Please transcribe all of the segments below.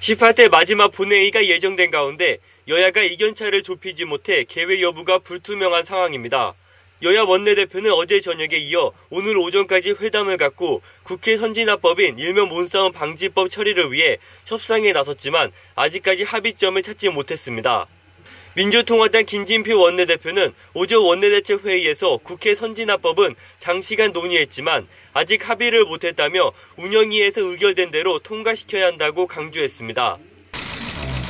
18대 마지막 본회의가 예정된 가운데 여야가 이견차를 좁히지 못해 개회 여부가 불투명한 상황입니다. 여야 원내대표는 어제 저녁에 이어 오늘 오전까지 회담을 갖고 국회 선진화법인 일면 몸싸움 방지법 처리를 위해 협상에 나섰지만 아직까지 합의점을 찾지 못했습니다. 민주통합당 김진표 원내대표는 오전 원내대책 회의에서 국회 선진화법은 장시간 논의했지만 아직 합의를 못했다며 운영위에서 의결된 대로 통과시켜야 한다고 강조했습니다.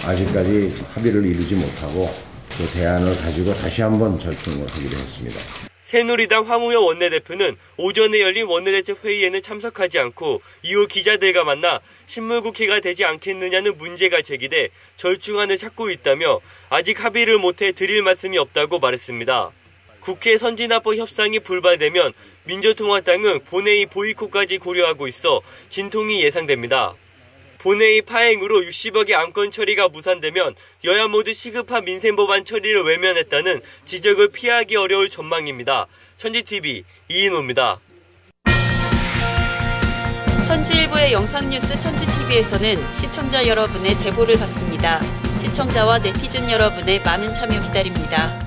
아직까지 합의를 이루지 못하고 그 대안을 가지고 다시 한번 절충을 하기로 했습니다. 새누리당 황우여 원내대표는 오전에 열린 원내대책 회의에는 참석하지 않고 이후 기자들과 만나 신물국회가 되지 않겠느냐는 문제가 제기돼 절충안을 찾고 있다며 아직 합의를 못해 드릴 말씀이 없다고 말했습니다. 국회 선진화법 협상이 불발되면 민주통합당은 본회의 보이콧까지 고려하고 있어 진통이 예상됩니다. 본회의 파행으로 60억의 안건 처리가 무산되면 여야 모두 시급한 민생 법안 처리를 외면했다는 지적을 피하기 어려울 전망입니다. 천지TV 이인호입니다. 천지일보의 영상뉴스 천지TV에서는 시청자 여러분의 제보를 받습니다. 시청자와 네티즌 여러분의 많은 참여 기다립니다.